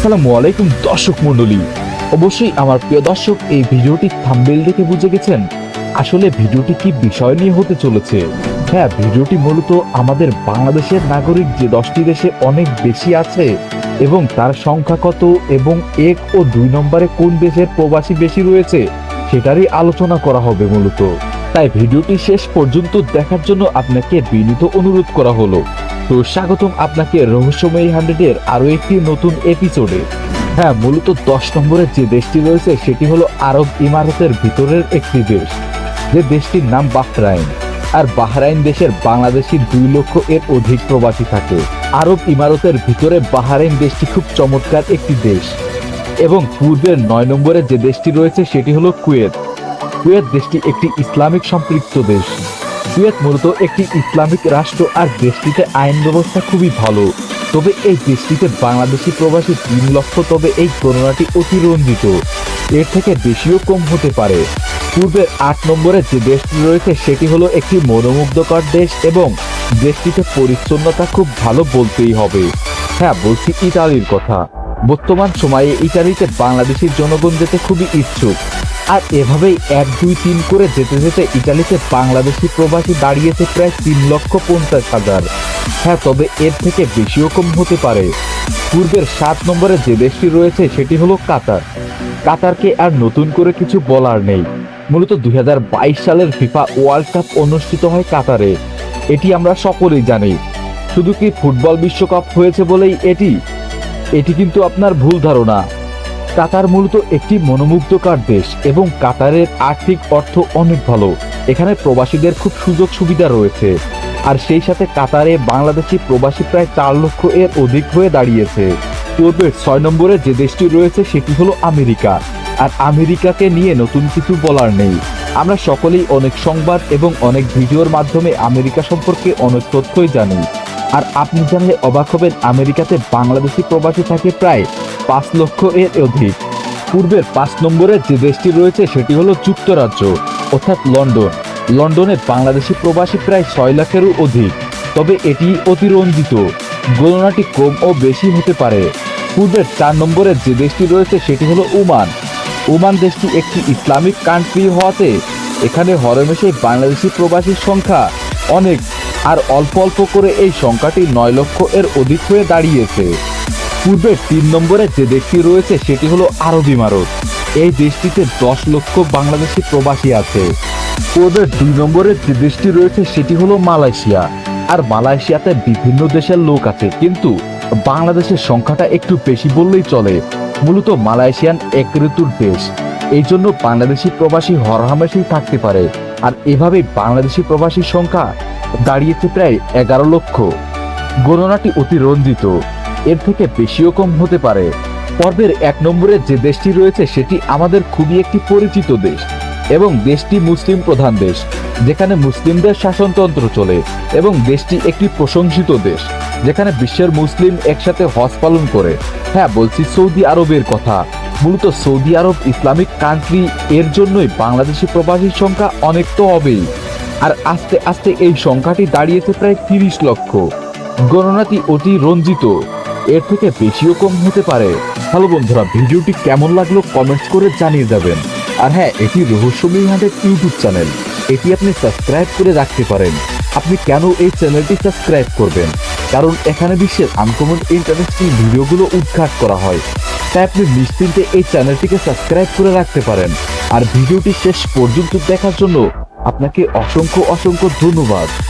আসসালামু আলাইকুম, দর্শক মণ্ডলী। অবশ্যই আমার প্রিয় দর্শক, এই ভিডিওটি থাম্বেল দেখে বুঝে গেছেন আসলে ভিডিওটি কি বিষয় নিয়ে হতে চলেছে। হ্যাঁ ভিডিওটি মূলত আমাদের বাংলাদেশের নাগরিক যে দশটি দেশে অনেক বেশি আছে এবং তার সংখ্যা কত এবং এক ও দুই নম্বরে কোন দেশের প্রবাসী বেশি রয়েছে, সেটারই আলোচনা করা হবে মূলত। তাই ভিডিওটি শেষ পর্যন্ত দেখার জন্য আপনাকে বিনীত অনুরোধ করা হলো। তো স্বাগতম আপনাকে রহস্যময়ী হান্ড্রেডের আরও একটি নতুন এপিসোডে হ্যাঁ মূলত দশ নম্বরের যে দেশটি রয়েছে, সেটি হলো আরব ইমারতের ভিতরের একটি দেশ, যে দেশটির নাম বাহরাইন। আর বাহরাইন দেশের বাংলাদেশি দুই লক্ষ এর অধিক প্রবাসী থাকে। আরব ইমারতের ভিতরে বাহরাইন দেশটি খুব চমৎকার একটি দেশ। এবং পূর্বের নয় নম্বরে যে দেশটি রয়েছে, সেটি হলো কুয়েত। কুয়েত দেশটি একটি ইসলামিক সম্পৃক্ত দেশ। কুয়েত মূলত একটি ইসলামিক রাষ্ট্র আর দেশটিতে আইন ব্যবস্থা খুবই ভালো। তবে এই দেশটিতে বাংলাদেশি প্রবাসী তিন লক্ষ, তবে এই গণনাটি অতিরঞ্জিত। এর থেকে বেশিও কম হতে পারে। পূর্বের আট নম্বরে যে দেশটি রয়েছে, সেটি হলো একটি মনোমুগ্ধকর দেশ এবং দেশটিতে পরিচ্ছন্নতা খুব ভালো বলতেই হবে। হ্যাঁ বলছি ইতালির কথা। বর্তমান সময়ে ইতালিতে বাংলাদেশের জনগণ যেতে খুবই ইচ্ছুক। আর এভাবেই এক, দুই, তিন করে যেতে যেতে ইতালিতে বাংলাদেশি প্রবাসী দাঁড়িয়েছে প্রায় তিন লক্ষ পঞ্চাশ হাজার। হ্যাঁ তবে এর থেকে বেশিও কম হতে পারে। পূর্বের সাত নম্বরে যে দেশটি রয়েছে সেটি হলো কাতার। কাতারকে আর নতুন করে কিছু বলার নেই। মূলত দু হাজার বাইশ সালের ফিফা ওয়ার্ল্ড কাপ অনুষ্ঠিত হয় কাতারে। এটি আমরা সকলেই জানি। শুধু কি ফুটবল বিশ্বকাপ হয়েছে বলেই এটি? এটি কিন্তু আপনার ভুল ধারণা। কাতার মূলত একটি মনোমুগ্ধকর দেশ এবং কাতারের আর্থিক অর্থ অনেক ভালো এখানে প্রবাসীদের খুব সুযোগ সুবিধা রয়েছে। আর সেই সাথে কাতারে বাংলাদেশি প্রবাসী প্রায় চার লক্ষ এর অধিক হয়ে দাঁড়িয়েছে। পূর্বের ছয় নম্বরে যে দেশটি রয়েছে সেটি হলো আমেরিকা। আর আমেরিকাকে নিয়ে নতুন কিছু বলার নেই। আমরা সকলেই অনেক সংবাদ এবং অনেক ভিডিওর মাধ্যমে আমেরিকা সম্পর্কে অনেক তথ্যই জানি। আর আপনি জানলে অবাক হবেন, আমেরিকাতে বাংলাদেশি প্রবাসী থাকে প্রায় পাঁচ লক্ষ এর অধিক। পূর্বের পাঁচ নম্বরের যে দেশটি রয়েছে সেটি হলো যুক্তরাজ্য, অর্থাৎ লন্ডন। লন্ডনে বাংলাদেশি প্রবাসী প্রায় ছয় লাখেরও অধিক, তবে এটি অতিরঞ্জিত। গণনাটি কম ও বেশি হতে পারে। পূর্বের চার নম্বরের যে দেশটি রয়েছে সেটি হলো ওমান। ওমান দেশটি একটি ইসলামিক কান্ট্রি হওয়াতে এখানে হরমেশে বাংলাদেশি প্রবাসীর সংখ্যা অনেক, আর অল্প অল্প করে এই সংখ্যাটি নয় লক্ষ এর অধিক হয়ে দাঁড়িয়েছে। পূর্বের তিন নম্বরে যে দেশটি রয়েছে, সেটি হলো আরব ইমারত। এই দেশটিতে দশ লক্ষ বাংলাদেশি প্রবাসী আছে। পূর্বের দুই নম্বরে যে দেশটি রয়েছে, সেটি হলো মালয়েশিয়া। আর মালয়েশিয়াতে বিভিন্ন দেশের লোক আছে, কিন্তু বাংলাদেশের সংখ্যাটা একটু বেশি বললেই চলে। মূলত মালয়েশিয়ান এক ঋতুর দেশ। এই জন্য বাংলাদেশি প্রবাসী হরহামেশাই থাকতে পারে। আর এভাবেই বাংলাদেশি প্রবাসীর সংখ্যা দাঁড়িয়েছে প্রায় এগারো লক্ষ। গণনাটি অতি রঞ্জিত। এর থেকে বেশিও কম হতে পারে। পর্বের এক নম্বরে যে দেশটি রয়েছে সেটি আমাদের খুবই একটি পরিচিত দেশ এবং দেশটি মুসলিম প্রধান দেশ, যেখানে মুসলিমদের শাসনতন্ত্র চলে এবং দেশটি একটি প্রশংসিত দেশ, যেখানে বিশ্বের মুসলিম একসাথে হজ পালন করে। হ্যাঁ বলছি সৌদি আরবের কথা। মূলত সৌদি আরব ইসলামিক কান্ট্রি এর জন্যই বাংলাদেশি প্রবাসীর সংখ্যা অনেক তো হবেই আর আস্তে আস্তে এই সংখ্যাটি দাঁড়িয়েছে প্রায় তিরিশ লক্ষ। গণনাটি অতি রঞ্জিত। এর থেকে বেশিও কম হতে পারে। হ্যালো বন্ধুরা, ভিডিওটি কেমন লাগল কমেন্টস করে জানিয়ে যাবেন আর হ্যাঁ এটি রহস্যময়ী হাটের ইউটিউব চ্যানেল। এটি আপনি সাবস্ক্রাইব করে রাখতে পারেন। আপনি কেন এই চ্যানেলটি সাবস্ক্রাইব করবেন? কারণ এখানে বিশ্বের আনকমন ইন্টারেস্টিং ভিডিওগুলো উদ্ঘাট করা হয়। তাই আপনি নিশ্চিন্তে এই চ্যানেলটিকে সাবস্ক্রাইব করে রাখতে পারেন। আর ভিডিওটি শেষ পর্যন্ত দেখার জন্য আপনাকে অসংখ্য অসংখ্য ধন্যবাদ।